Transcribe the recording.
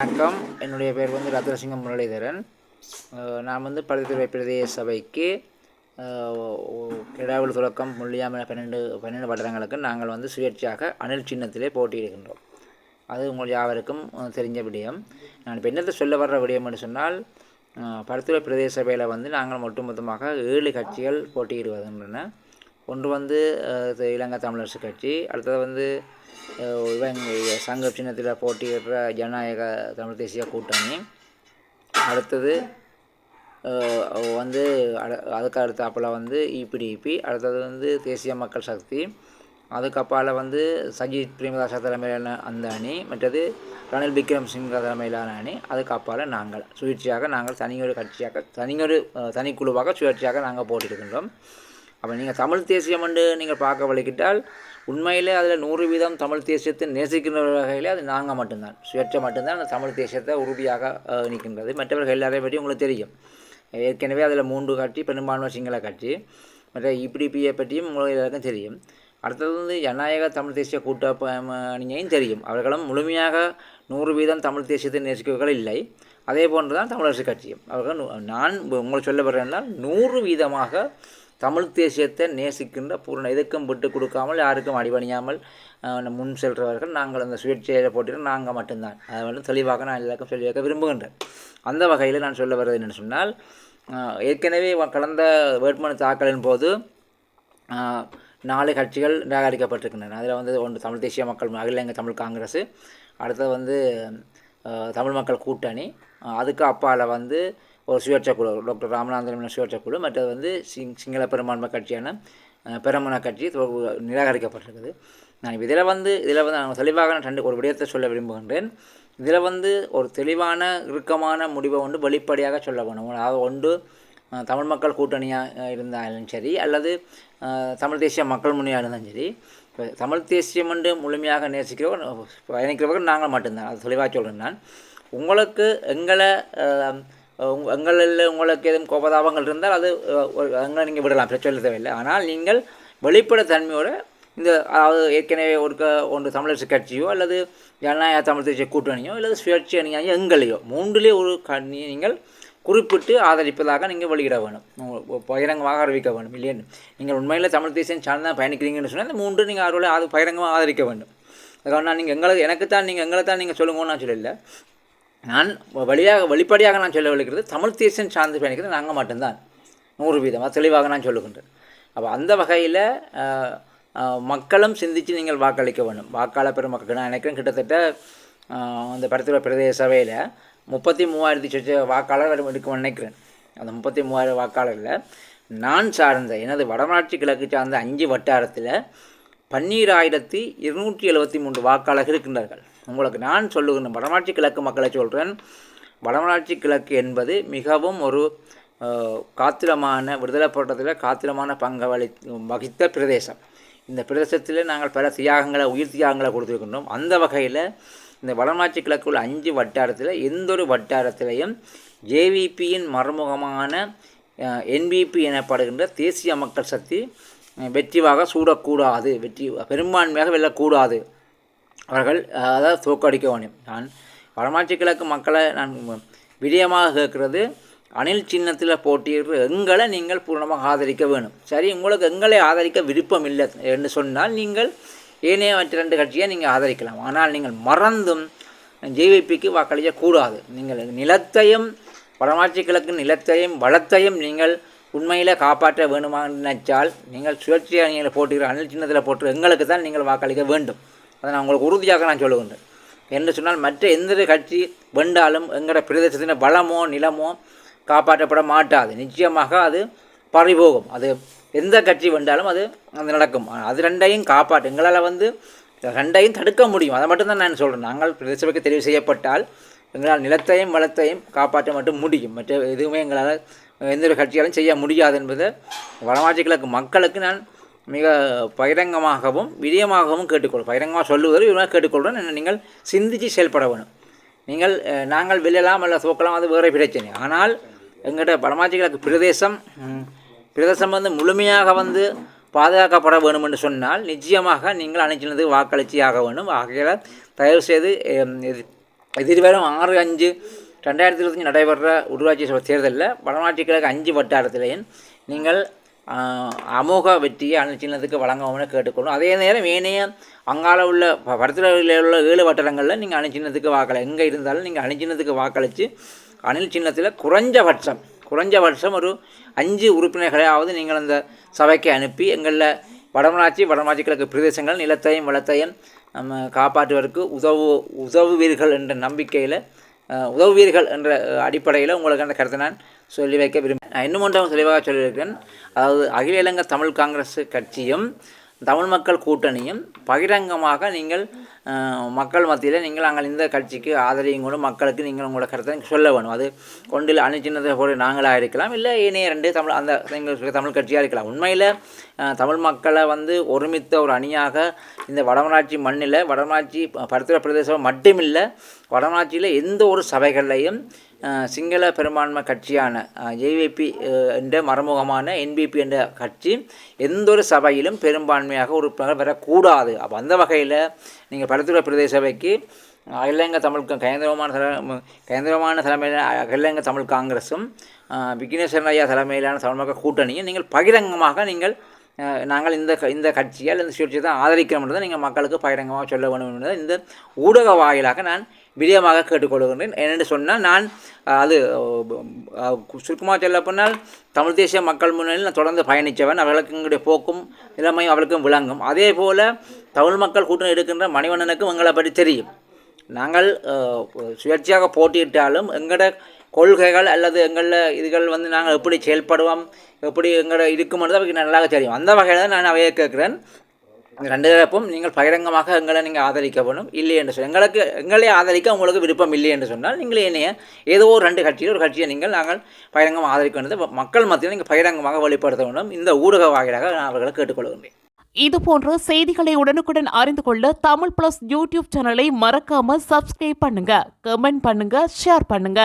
வணக்கம். என்னுடைய பேர் வந்து ரத்னசிங்கம் முரளிதரன். நான் வந்து பருத்தித்துறை பிரதேச சபைக்கு கிடாவில் தொடக்கம் முள்ளியாமல் பன்னெண்டு பன்னெண்டு வட்டங்களுக்கு நாங்கள் வந்து சுயேட்சையாக அணில் சின்னத்திலே போட்டியிடுகின்றோம். அது உங்கள் யாவருக்கும் தெரிஞ்ச விடயம். நான் இப்போ என்னத்தை சொல்ல வர்ற விடயம் என்று சொன்னால் அஹ், பருத்தித்துறை பிரதேச சபையில் வந்து நாங்கள் ஒட்டுமொத்தமாக ஏழு கட்சிகள் போட்டியிடுவதுன்றன. ஒன்று வந்து இலங்கை தமிழரசு கட்சி அடுத்தது வந்து இவங்க சங்க சின்னத்தில் போட்டியிடுற ஜனநாயக தமிழ் தேசிய கூட்டணி. அடுத்தது வந்து அட- அதுக்கு அடுத்தாப்பில் வந்து இபிடிபி அடுத்தது வந்து தேசிய மக்கள் சக்தி அதுக்கப்பால் வந்து சஜித் பிரேமதாசா தலைமையிலான அந்த அணி மற்றது ரணில் விக்ரம் சிங் தலைமையிலான அணி அதுக்கப்பால் நாங்கள். சுயேட்சையாக நாங்கள் தனியொரு கட்சியாக தனியொரு தனிக்குழுவாக சுயேட்சையாக நாங்கள் போட்டிருக்கின்றோம் அப்போ நீங்கள் தமிழ் தேசியம் என்று நீங்கள் பார்க்க வலிக்கிட்டால் உண்மையிலே அதில் நூறு வீதம் தமிழ் தேசியத்தை நேசிக்கின்ற வகையில் அது நாங்கள் மட்டும்தான். சுயற்ற மட்டும்தான் அந்த தமிழ் தேசியத்தை உறுதியாக நிற்கின்றது மற்றவர்கள் எல்லாரையும் பற்றி உங்களுக்கு தெரியும். ஏற்கனவே அதில் மூன்று கட்சி பெரும்பான்மை சிங்கள கட்சி மற்ற இபிடிபியை பற்றியும் உங்களுக்கு எல்லாருக்கும் தெரியும். அடுத்தது வந்து ஜனநாயக தமிழ் தேசிய கூட்டமைப்பு அணியையும் தெரியும். அவர்களும் முழுமையாக நூறு வீதம் தமிழ் தேசியத்தை நேசிக்கவர்கள் இல்லை. அதே போன்று தான் தமிழரசு கட்சியும். அவர்கள் நான் உங்களுக்கு சொல்ல வர்றேன்னா நூறு வீதமாக தமிழ் தேசியத்தை நேசிக்கின்ற பூர்ண எதுக்கும் விட்டு கொடுக்காமல் யாருக்கும் அடிபணியாமல் முன் செல்றவர்கள் நாங்கள் அந்த சுயேட்சையில் போட்டிட்டு நாங்கள் மட்டும்தான். அதை வந்து தெளிவாக நான் எல்லாருக்கும் சொல்லி வைக்க விரும்புகின்றேன். அந்த வகையில் நான் சொல்ல வருது என்னென்னு சொன்னால் ஏற்கனவே கடந்த வேட்புமனு தாக்கலின் போது நாலு கட்சிகள் நிராகரிக்கப்பட்டிருக்கின்றன. அதில் வந்து ஒன்று தமிழ் தேசிய மக்கள் அகில இலங்கை தமிழ் காங்கிரஸ் அடுத்தது வந்து தமிழ் மக்கள் கூட்டணி அதுக்கு அப்பால் வந்து ஒரு சுயேட்சை குழு டாக்டர் ராமநாதன் சுயேட்சை குழு மற்றது வந்து சிங் சிங்கள பெரும்பான்மை கட்சியான ஆஹ், கட்சி நிராகரிக்கப்பட்டிருக்குது. நான் இதில் வந்து இதில் வந்து நான் தெளிவாக நான் ரெண்டு ஒரு விடயத்தை சொல்ல விரும்புகின்றேன். இதில் வந்து ஒரு தெளிவான இறுக்கமான முடிவை வந்து வெளிப்படையாக சொல்ல வேணும். அதாவது ஒன்று தமிழ் மக்கள் கூட்டணியாக இருந்தாலும் சரி அல்லது தமிழ் தேசிய மக்கள் முன்னியாக இருந்தாலும் சரி இப்போ தமிழ் தேசியம் என்று முழுமையாக நேசிக்கிறவர் பயணிக்கிறவர்கள் நாங்கள் மட்டும்தான். அது தெளிவாக சொல்கிறேன் நான். உங்களுக்கு எங்களை எங்களில் உங்களுக்கு எதுவும் கோபதாபங்கள் இருந்தால் அது அங்கே நீங்கள் விடலாம் பிரச்சனை தேவையில்லை. ஆனால் நீங்கள் வெளிப்படைத்தன்மையோடு இந்த அதாவது ஏற்கனவே ஒரு க ஒன்று தமிழரசு கட்சியோ அல்லது ஜனநாயக தமிழ் தேசிய கூட்டணியோ அல்லது சுயேட்சை அணியாயோ எங்களையோ மூன்றிலே ஒரு கண்ணியை நீங்கள் குறிப்பிட்டு ஆதரிப்பதாக நீங்கள் வெளியிட வேணும் பகிரங்கமாக அறிவிக்க வேணும் இல்லையா? நீங்கள் உண்மையில் தமிழ் தேசியம் சார்ந்து தான் பயணிக்கிறீங்கன்னு சொன்னால் இந்த மூன்று நீங்கள் அவர்களை அது பகிரங்கமாக ஆதரிக்க வேண்டும். அதுக்காக நான் நீங்கள் எங்களுக்கு எனக்குத்தான் நீங்கள் எங்களை தான் நீங்கள் சொல்லுங்கன்னு நான் சொல்லல. நான் வழியாக வெளிப்படையாக நான் சொல்ல விழுக்கிறது தமிழ் தேசியம் சார்ந்து பயணிக்கிறது நாங்கள் மட்டும்தான். நூறு வீதமாக தெளிவாக நான் சொல்லுகின்றேன். அப்போ அந்த வகையில் மக்களும் சிந்தித்து நீங்கள் வாக்களிக்க வேண்டும். வாக்காளர் பெருமக்கள் நான் நினைக்கிறேன் கிட்டத்தட்ட அந்த படத்தில் பிரதேச சபையில் முப்பத்தி மூவாயிரத்தி சொச்ச வாக்காளர் எடுக்க நினைக்கிறேன். அந்த முப்பத்தி மூவாயிரம் வாக்காளரில் நான் சார்ந்த எனது வடமராட்சி கிழக்கு சார்ந்த அஞ்சு வட்டாரத்தில் பன்னீராயிரத்தி இருநூற்றி எழுபத்தி மூன்று வாக்காளர்கள் இருக்கின்றார்கள். உங்களுக்கு நான் சொல்லுகின்ற வடமராட்சி கிழக்கு மக்களை சொல்கிறேன் வடமராட்சி கிழக்கு என்பது மிகவும் ஒரு காத்திரமான விடுதலை போராட்டத்தில் காத்திரமான பங்கு வகித்த பிரதேசம். இந்த பிரதேசத்தில் நாங்கள் பல தியாகங்களை உயிர் தியாகங்களை கொடுத்துருக்கின்றோம். அந்த வகையில் இந்த வடமராட்சி கிழக்கு உள்ள அஞ்சு வட்டாரத்தில் எந்த ஒரு வட்டாரத்திலையும் ஜேவிபியின் மறுமுகமான என்பிபி எனப்படுகின்ற தேசிய மக்கள் சக்தி வெற்றிவாக சூடக்கூடாது. வெற்றி பெரும்பான்மையாக வெல்லக்கூடாது. அவர்கள் அதாவது தோக்கடிக்க வேண்டும். நான் வடமாட்சி கிழக்கு மக்களை நான் விடயமாக கேட்கிறது அணில் சின்னத்தில் போட்டியிடுற எங்களை நீங்கள் பூர்ணமாக ஆதரிக்க வேணும் சரி உங்களுக்கு எங்களை ஆதரிக்க விருப்பம் இல்லை என்று சொன்னால் நீங்கள் ஏனைய மற்ற ரெண்டு கட்சியை நீங்கள் ஆதரிக்கலாம். ஆனால் நீங்கள் மறந்தும் ஜேவிபிக்கு வாக்களிக்கக்கூடாது. நீங்கள் நிலத்தையும் வடமாட்சி கிழக்கு நிலத்தையும் வளத்தையும் நீங்கள் உண்மையில் காப்பாற்ற வேணுமா நினைச்சால் நீங்கள் சுயேட்சை நீங்கள் போட்டுக்கிற அணில் சின்னத்தில் போட்டு எங்களுக்கு தான் நீங்கள் வாக்களிக்க வேண்டும். அதை நான் உங்களுக்கு உறுதியாக நான் சொல்லுகின்றேன். என்று சொன்னால் மற்ற எந்த ஒரு கட்சி வென்றாலும் எங்களோட பிரதேசத்தின் வளமோ நிலமோ காப்பாற்றப்பட மாட்டாது. நிச்சயமாக அது பறிபோகும். அது எந்த கட்சி வென்றாலும் அது அது நடக்கும். அது ரெண்டையும் காப்பாற்று எங்களால் வந்து ரெண்டையும் தடுக்க முடியும். அதை மட்டும்தான் நான் சொல்கிறேன் நாங்கள் பிரதேச தெரிவு செய்யப்பட்டால் எங்களால் நிலத்தையும் வளத்தையும் காப்பாற்ற மட்டும் முடியும். மற்ற எதுவுமே எங்களால் எந்த ஒரு கட்சியாலும் செய்ய முடியாது என்பதை வடமாட்சி கிழக்கு மக்களுக்கு நான் மிக பகிரங்கமாகவும் விரியமாகவும் கேட்டுக்கொள் பகிரங்கமாக சொல்லுவதை இவராக கேட்டுக்கொள்கிறேன் நீங்கள் சிந்தித்து செயல்பட வேணும் நீங்கள் நாங்கள் வெல்லலாம் அல்ல தோக்கலாம் அது வேறு பிரச்சனை. ஆனால் எங்கள்கிட்ட வடமாட்சி கிழக்கு பிரதேசம் பிரதேசம் வந்து முழுமையாக வந்து பாதுகாக்கப்பட வேண்டும் என்று சொன்னால் நிச்சயமாக நீங்கள் அனைத்தினது வாக்களித்து ஆக வேண்டும். ஆகையால் தயவு செய்து எதிர்வரும் ஆறு அஞ்சு ரெண்டாயிரத்தி இருபத்தஞ்சு நடைபெற உள்ளாட்சி சபை தேர்தலில் வடமாட்சி கிழக்கு அஞ்சு வட்டாரத்திலேயும் நீங்கள் அமோக வெற்றியை அனுச்சின்னத்துக்கு வழங்கவும்னு கேட்டுக்கொள்ளும் அதே நேரம் ஏனைய அங்கால உள்ள ப- படத்தில் உள்ள ஏழு வட்டாரங்களில் நீங்கள் அணுச்சின்னத்துக்கு வாக்களி எங்கே இருந்தாலும் நீங்கள் அணுச்சின்னத்துக்கு வாக்களித்து அணில் சின்னத்தில் குறைஞ்சபட்சம் குறைஞ்சபட்சம் ஒரு அஞ்சு உறுப்பினர்களையாவது நீங்கள் அந்த சபைக்கு அனுப்பி எங்களில் வடமராட்சி வடமராட்சி கிழக்கு பிரதேசங்கள் நிலத்தையும் வளத்தையும் நம்ம காப்பாற்றுவதற்கு உதவு உதவுவீர்கள் என்ற நம்பிக்கையில் உதவுவீர்கள் என்ற அடிப்படையில் உங்களுக்கு அந்த கருத்தை நான் சொல்லி வைக்க விரும்புகிறேன். நான் இன்னும் ஒன்றாக தெளிவாக சொல்லியிருக்கேன் அதாவது அகில இலங்கை தமிழ் காங்கிரஸ் கட்சியும் தமிழ் மக்கள் கூட்டணியும் பகிரங்கமாக நீங்கள் மக்கள் மத்தியில் நீங்கள் நாங்கள் இந்த கட்சிக்கு ஆதரவையும் கூட மக்களுக்கு நீங்கள் உங்களோட கருத்தை சொல்ல வேணும். அது கொண்டில் அணிச்சின்னதை போல நாங்களாக இருக்கலாம் இல்லை ஏனைய ரெண்டு தமிழ் அந்த எங்களுக்கு தமிழ் கட்சியாக இருக்கலாம். உண்மையில் தமிழ் மக்களை வந்து ஒருமித்த ஒரு அணியாக இந்த வடமராட்சி மண்ணில் வடமராட்சி பருத்திர பிரதேசம் மட்டுமில்லை வடமராட்சியில் எந்த ஒரு சபைகள்லையும் சிங்கள பெரும்பான்மை கட்சியான ஜேவிபி என்ற மறைமுகமான என்பிபி என்ற கட்சி எந்த ஒரு சபையிலும் பெரும்பான்மையாக உறுப்பினர் வரக்கூடாது. அப்போ அந்த வகையில் நீங்கள் பருத்திர பிரதேச சபைக்கு அகிலங்க தமிழ் கேந்திரமான கேந்திரமான தலைமையிலான அகிலங்க தமிழ் காங்கிரஸும் விக்னேஸ்வரன் ஐயா தலைமையிலான தமிழ் மக்கள் கூட்டணியும் நீங்கள் பகிரங்கமாக நீங்கள் நாங்கள் இந்த க- இந்த கட்சியால் இந்த சுயேட்சையை தான் ஆதரிக்கிறோம்ன்றதை நீங்கள் மக்களுக்கு பகிரங்கமாக சொல்ல வேண்டும் என்பதை இந்த ஊடக வாயிலாக நான் விடயமாக கேட்டுக்கொள்கின்றேன். ஏனென்று சொன்னால் நான் அது சுருக்கமாக சொல்ல போனால் தமிழ் தேசிய மக்கள் முன்னணியில் நான் தொடர்ந்து பயணித்தவன். அவர்களுக்கு எங்களுடைய போக்கும் நிலைமையும் அவர்களுக்கும் விளங்கும். அதே போல் தமிழ் மக்கள் கூட்டணி எடுக்கின்ற மணிவண்ணனுக்கும் எங்களை பற்றி தெரியும். நாங்கள் சுயேட்சையாக போட்டியிட்டாலும் எங்களோட கொள்கைகள் அல்லது எங்களில் இதுகள் வந்து நாங்கள் எப்படி செயல்படுவோம் எப்படி எங்களோட இருக்குமென்றது அவருக்கு நல்லாக தெரியும். அந்த வகையில் தான் நான் அவையை கேட்குறேன். ரெண்டு தரப்பும் நீங்கள் பகிரங்கமாக எங்களை நீங்கள் ஆதரிக்க வேணும். இல்லை என்று சொல்லி எங்களுக்கு எங்களை ஆதரிக்க உங்களுக்கு விருப்பம் இல்லை என்று சொன்னால் நீங்கள் என்னைய ஏதோ ஒரு ரெண்டு கட்சியில் ஒரு கட்சியை நீங்கள் நாங்கள் பகிரங்கமாக ஆதரிக்க வேண்டியது. மக்கள் மத்தியில் நீங்கள் பகிரங்கமாக வெளிப்படுத்த வேண்டும். இந்த ஊடக வாயிலாக நான் அவர்களை கேட்டுக்கொள்கின்றேன் இது போன்ற செய்திகளை உடனுக்குடன் அறிந்து கொள்ள தமிழ் பிளஸ் யூடியூப் சேனலை மறக்காம சப்ஸ்கிரைப் பண்ணுங்க. கமெண்ட் பண்ணுங்க ஷேர் பண்ணுங்க.